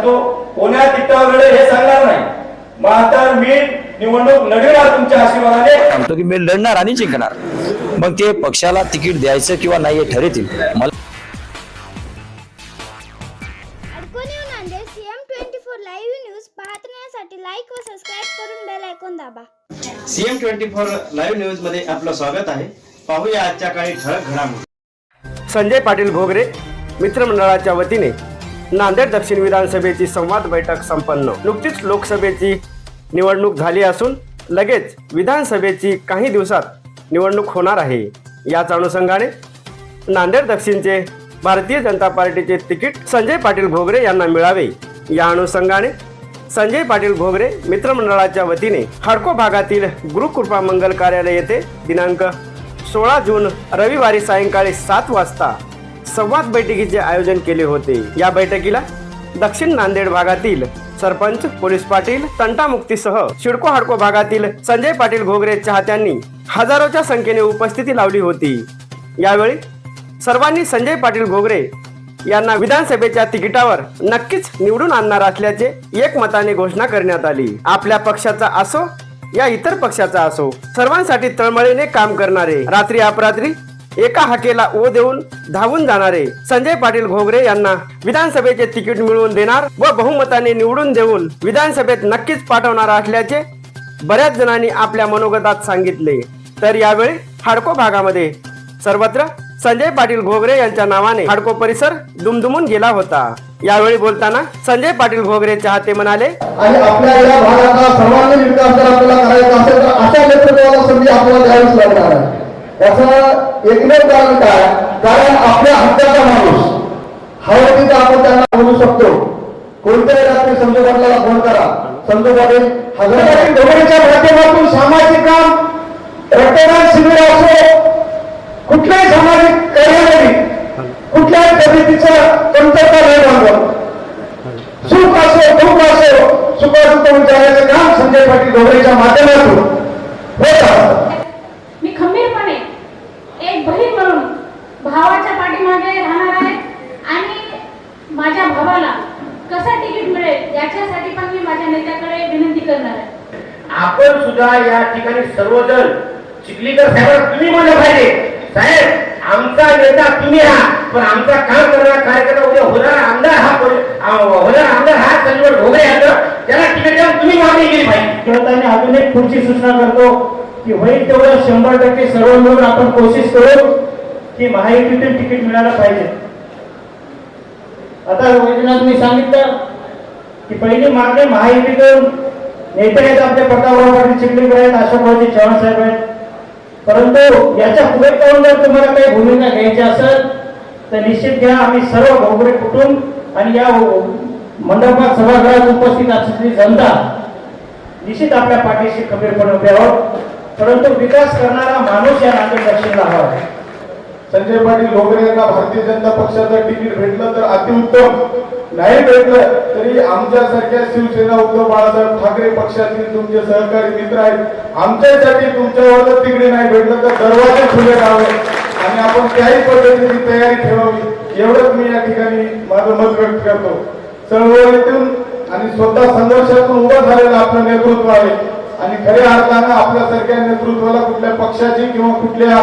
सांगतो कोण्या तिकटावर लढेल हे सांगणार नाही. मात्र मी निवडणूक लढविणार तुमच्या आशीर्वादाने. सांगतो की मी लढणार आणि जिंकणार. मग ते पक्षाला तिकीट द्यायचं किंवा नाही हे ठरवतील. मला अडकून येऊन Nanded CM twenty four live news पाहण्यासाठी लाईक व सबस्क्राईब करून बेल ऐकून दाबा. सीएम ट्वेंटी फोर लाईव्ह न्यूजमध्ये आपलं स्वागत आहे. पाहूया आजच्या काही ठळक घडामोडी. संजय पाटील भोगरे मित्रमंडळाच्या वतीने नांदेड दक्षिण विधानसभेची संवाद बैठक संपन्न. नुकतीच लोकसभेची निवडणूक झाली असून लगेच विधानसभेची काही दिवसात निवडणूक होणार आहे. याच अनुषंगाने नांदेड दक्षिणचे भारतीय जनता पार्टीचे तिकीट संजय पाटील भोगरे यांना मिळावे. या अनुषंगाने संजय पाटील भोगरे मित्रमंडळाच्या वतीने हडको भागातील गुरुकृपा मंगल कार्यालय येथे दिनांक सोळा जून रविवारी सायंकाळी सात वाजता संवाद बैठकीचे आयोजन केले होते. या बैठकीला दक्षिण नांदेड भागातील सरपंच पोलीस पाटील तंटामुक्तीसह शिडको हाडको भागातील संजय पाटील भोगरे चाहत्यांनी हजारोच्या संख्येने उपस्थिती लावली होती. यावेळी सर्वांनी संजय पाटील भोगरे यांना विधानसभेच्या तिकिटावर नक्कीच निवडून आणणार असल्याचे एकमताने घोषणा करण्यात आली. आपल्या पक्षाचा असो या इतर पक्षाचा असो सर्वांसाठी तळमळीने काम करणारे रात्री अपरात्री एका हाकेला ओ देऊन धावून जाणारे संजय पाटील घोगरे यांना विधानसभेचे तिकीट मिळवून देणार व बहुमताने निवडून देऊन विधानसभेत नक्कीच पाठवणार असल्याचे बऱ्याच जणांनी आपल्या मनोगतात सांगितले. तर यावेळी हाडको भागामध्ये सर्वत्र संजय पाटील घोगरे यांच्या नावाने हाडको परिसर दुमदुमून गेला होता. यावेळी बोलताना संजय पाटील घोगरे चाहते म्हणाले आणि आपल्या या भागाचा सर्वांगीण विकास जर आपल्याला करायचा असेल तर अशा नेतृत्वाला संधी आपल्याला द्यावीच लागणार आहे. याचं एकमेव कारण काय? कारण आपल्या हक्काचा माणूस हवं तिथं आपण त्यांना बोलू शकतो. कोणत्याही रात्री संजू पाटलाला फोन करा. संजू पाटील हजार ढोबळीच्या माध्यमातून सामाजिक काम रक्तदान शिबिर असो कुठल्याही सामाजिक कार्यालयी कुठल्याही पद्धतीचं कमतरता नाही बांधत सुख असो दुःख असो सुखासुख विचारायचं काम संजय पाटील ढोबळेच्या माध्यमातून होत असतं मी खंबीरपणे एक बहीण म्हणून भावाच्या पाठीमागे राहणार आहे आणि माझ्या भावाला कसं तिकीट मिळेल याच्यासाठी पण मी माझ्या नेत्याकडे विनंती करणार आहे आपण सुद्धा या ठिकाणी सर्वजण चिखलीकर साहेब तुम्ही म्हणलं पाहिजे. साहेब आमचा नेता तुम्ही आहात पण आमचा काम करणारा कार्यकर्ता उद्या होणारा आमदार हा कोण- होणारा आमदार हा संजय ढोबळे यांना त्याला तिकडे जाऊन तुम्ही मागणी केली पाहिजे. खेळताना अजून एक पुढची सूचना करतो की होईल तेवढं शंभर टक्के सर्व मिळून आपण कोशिश करू की महायुतीतून तिकीट मिळायला पाहिजे. आता वैद्यनाथ मी सांगितलं की पहिली मागणी महायुतीकडून नेते आहेत आमचे प्रतापराव पाटील चिखलीकर आहेत अशोकरावजी चव्हाण साहेब आहेत. परंतु याच्यापुढे करून जर तुम्हाला काही भूमिका घ्यायची असेल तर निश्चित घ्या आम्ही सर्व भोगरे कुटुंब आणि या मंडपात सभागृहात उपस्थित असलेली जनता निश्चित आपल्या पाठीशी खबीरपणे उभे आहोत. परंतु विकास करणारा माणूस या नागरिक दक्षिणला हवा आहे. संजय पाटील लोकरे यांना भारतीय जनता पक्षाचं तिकीट भेटलं तर अतिउत्तम. नाही भेटलं तरी आमच्यासारख्या शिवसेना उद्धव बाळासाहेब ठाकरे पक्षातील तुमचे सहकारी मित्र आहेत. आमच्यासाठी तुमच्यावर तिकडे नाही भेटलं तर दरवाजे खुले राहावे आणि आपण त्याही पद्धतीची तयारी ठेवावी. एवढंच मी या ठिकाणी माझं मत व्यक्त करतो. चळवळीतून आणि स्वतः संघर्षातून उभं झालेलं आपलं नेतृत्व आहे. आणि खऱ्या अर्थानं आपल्यासारख्या नेतृत्वाला कुठल्या पक्षाची किंवा कुठल्या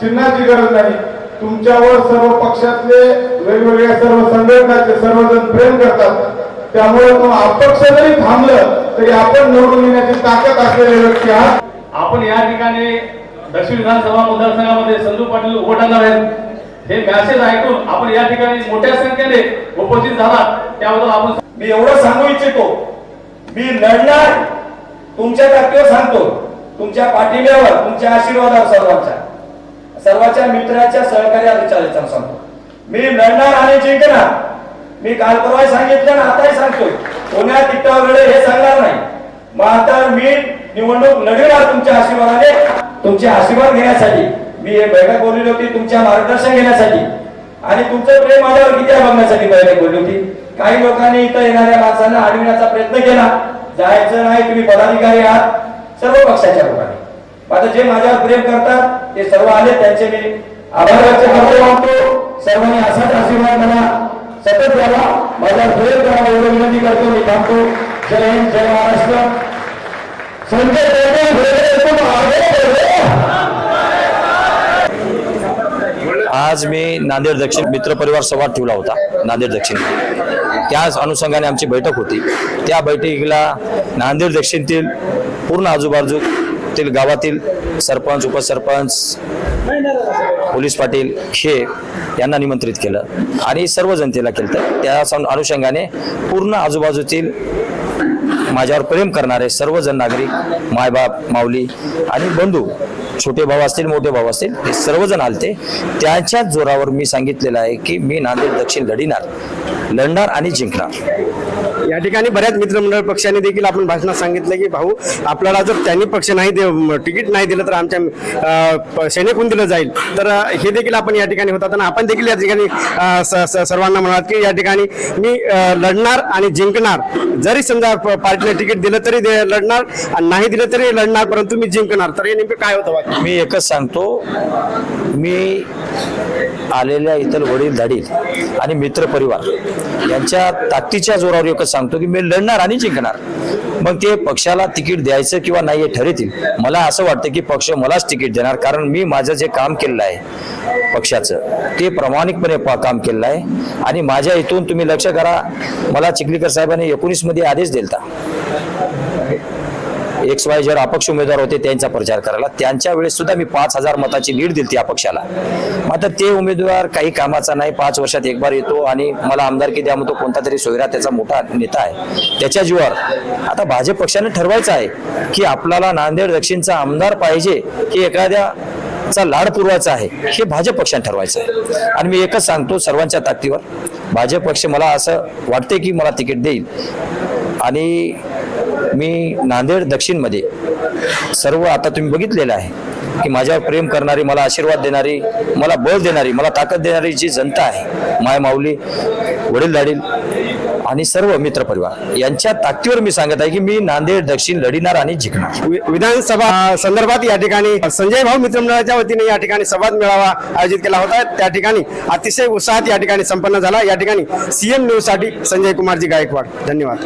चिन्हाची गरज नाही. तुमच्यावर सर्व पक्षातले वेगवेगळ्या सर्व संघटनाचे सर्वजण प्रेम करतात. त्यामुळे अपक्ष जरी थांबलं तरी आपण निवडून येण्याची ताकद असलेले व्यक्ती आहात. आपण या ठिकाणी दक्षिण विधानसभा मतदारसंघामध्ये संजू पाटील उभं आहेत. हे मॅसेज ऐकून आपण या ठिकाणी मोठ्या संख्येने उपस्थित झाला त्याबद्दल आपण मी एवढं सांगू इच्छितो. मी लढणार. तुमच्या ताकदीवर सांगतो. तुमच्या पाठिंब्यावर तुमच्या आशीर्वादावर सर्वांच्या सर्वांच्या मित्राच्या सहकार्यावर विचारायचं सांगतो. मी लढणार आणि जिंकणार. मी काल परवा सांगितलं ना आताही सांगतोय. कोण्या तिकटावर हे सांगणार नाही. मात्र मी निवडणूक लढविणार तुमच्या आशीर्वादाने. तुमचे आशीर्वाद घेण्यासाठी. मी हे बैठक बोलली होती तुमच्या मार्गदर्शन घेण्यासाठी. आणि तुमचं प्रेम माझ्यावर किती आहे बघण्यासाठी बैठक बोलली होती. काही लोकांनी इथं येणाऱ्या माणसांना अडविण्याचा प्रयत्न केला. जायचं नाही तुम्ही पदाधिकारी आहात. सर्व पक्षाच्या लोकांनी. आता जे माझ्यावर प्रेम करतात ते सर्व आले त्यांचे मी आभार व्यक्त मानतो. सर्वांनी असाच आशीर्वाद मला सतत द्यावा. माझ्यावर प्रेम सुरेश एवढं विनंती करतो मी थांबतो. जय हिंद जय महाराष्ट्र. संजय आज मी नांदेड दक्षिण मित्रपरिवार संवाद ठेवला होता नांदेड दक्षिण. त्याच अनुषंगाने आमची बैठक होती. त्या बैठकीला नांदेड दक्षिणतील पूर्ण आजूबाजू आजूबाजूतील गावातील सरपंच उपसरपंच पोलीस पाटील हे यांना निमंत्रित केलं आणि सर्व जनतेला केलं. तर त्या अनुषंगाने पूर्ण आजूबाजूतील माझ्यावर प्रेम करणारे सर्वजण नागरिक मायबाप माऊली आणि बंधू छोटे भाऊ असतील मोठे भाऊ असतील हे सर्वजण आलते. त्यांच्याच जोरावर मी सांगितलेलं आहे की मी नांदेड दक्षिण लढिणार लढणार आणि जिंकणार. या ठिकाणी बऱ्याच मित्रमंडळ पक्षांनी देखील आपण भाषणात सांगितलं की भाऊ आपल्याला जर त्यांनी पक्ष नाही दे तिकीट नाही दिलं तर आमच्या अं, प- दिलं जाईल. तर हे देखील आपण या ठिकाणी होतात आणि आपण देखील या ठिकाणी स- सर्वांना म्हणाल की या ठिकाणी मी लढणार आणि जिंकणार. जरी समजा पार्टीला पार्टीने तिकीट दिलं तरी दे- लढणार आणि नाही दिलं तरी लढणार परंतु मी जिंकणार. तर हे नेमकं काय होतं? मी एकच सांगतो. मी आलेल्या इतर वडील धाडील आणि मित्र परिवार यांच्या ताकदीच्या जोरावर एकच सांगतो की मी लढणार आणि जिंकणार. मग ते पक्षाला तिकीट द्यायचं किंवा नाही हे ठरेतील. मला असं वाटतं की पक्ष मलाच तिकीट देणार. कारण मी माझं जे काम केलेलं आहे पक्षाचं ते प्रामाणिकपणे काम केलेलं आहे. आणि माझ्या इथून तुम्ही लक्ष करा. मला चिखलीकर साहेबांनी एकोणीसमध्ये आदेश दिलता. एक्स वाय जर अपक्ष उमेदवार होते त्यांचा प्रचार करायला. त्यांच्या वेळेस सुद्धा मी पाच हजार मताची लीड दिली अपक्षाला. मात्र ते उमेदवार काही कामाचा नाही पाच वर्षात एक बार येतो आणि मला आमदारकी द्या म्हणतो कोणता तरी सोयरा त्याचा मोठा नेता आहे. त्याच्या जीवावर आता भाजप पक्षाने ठरवायचं आहे की आपल्याला नांदेड दक्षिणचा आमदार पाहिजे की एखाद्या चा लाड पुरवायचा आहे हे भाजप पक्षाने ठरवायचं आहे. आणि मी एकच सांगतो सर्वांच्या ताकदीवर भाजप पक्ष मला असं वाटते की मला तिकीट देईल. आणि मी नांदेड दक्षिणमध्ये सर्व आता तुम्ही बघितलेलं आहे की माझ्यावर प्रेम करणारी मला आशीर्वाद देणारी मला बळ देणारी मला ताकद देणारी जी जनता आहे माय माऊली वडील दाडील आणि सर्व मित्रपरिवार यांच्या ताकदीवर मी सांगत आहे की मी नांदेड दक्षिण लढिणार आणि जिंकणार. वि- विधानसभा संदर्भात या ठिकाणी संजय भाऊ मित्रमंडळाच्या वतीने या ठिकाणी संवाद मेळावा आयोजित केला होता. त्या ठिकाणी अतिशय उत्साहात या ठिकाणी संपन्न झाला. या ठिकाणी सीएम न्यूजसाठी संजय कुमारजी गायकवाड. धन्यवाद.